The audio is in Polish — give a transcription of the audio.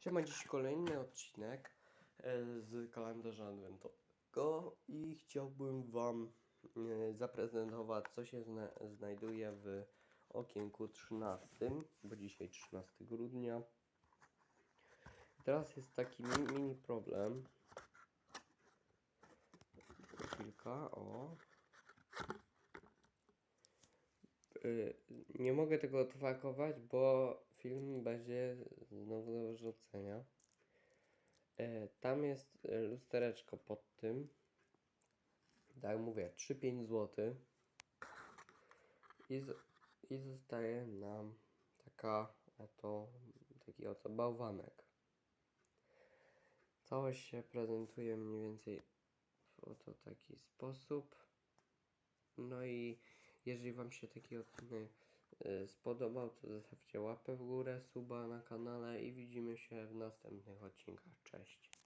Siema, dziś kolejny odcinek e, z kalendarza adwentowego i chciałbym Wam e, zaprezentować, co się zna znajduje w okienku 13, bo dzisiaj 13 grudnia. Teraz jest taki mi mini problem. Chwilka, o. Y, Nie mogę tego odfakować, bo film będzie znowu do wyrzucenia. E, Tam jest lustereczko pod tym. Tak mówię, 3-5 zł. I, z, I zostaje nam taka oto, taki oto bałwanek. Całość się prezentuje mniej więcej w oto taki sposób. No i jeżeli Wam się taki odcinek spodobał, to zostawcie łapę w górę, suba na kanale i widzimy się w następnych odcinkach. Cześć!